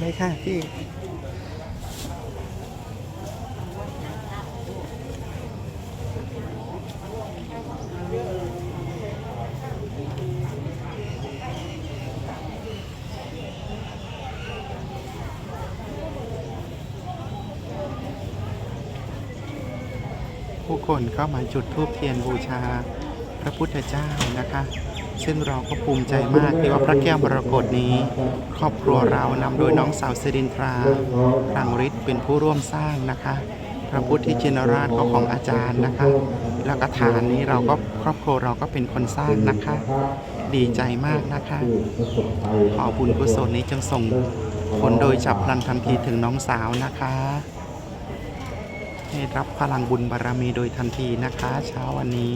เลยค่ะพี่ผู้คนก็มาจุดธูปเทียนบูชาพระพุทธเจ้านะคะ ซึ่งเราก็ภูมิใจมากที่ว่าพระแก้วมรกตนี้ ครอบครัวเรานำโดยน้องสาวสิรินทราพรังฤทธิ์เป็นผู้ร่วมสร้างนะคะ พระพุทธชินราชก็ของอาจารย์นะคะ แล้วก็ฐานนี้เราก็ครอบครัวเราก็เป็นคนสร้างนะคะ ดีใจมากนะคะ ขอบุญกุศลนี้จงส่งผลโดยจับพลันทันทีถึงน้องสาวนะคะให้รับพลังบุญบารมีโดยทันทีนะคะ เช้าวันนี้